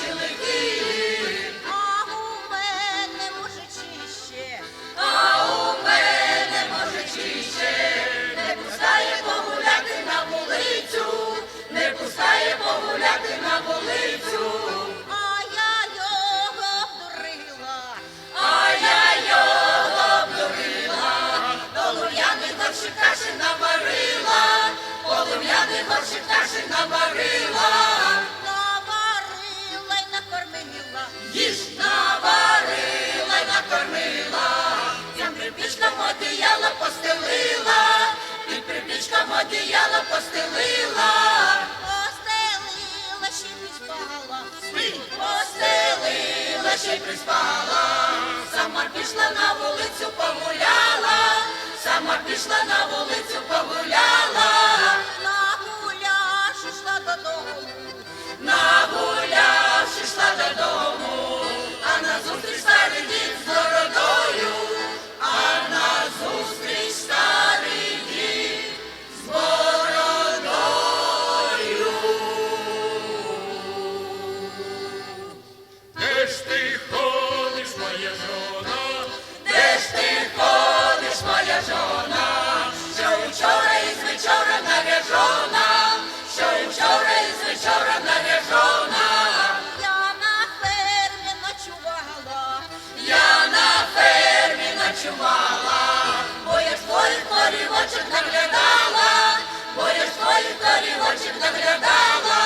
chilling. спала, спить постели, лише приспала, сама пішла на воду. старівочок наглядала, бояшкою старівочок наглядала,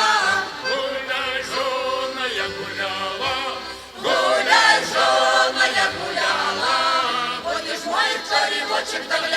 гуляй, жона, я гуляла, гуляй, жона, я гуляла, бояшкою старівочок наглядала.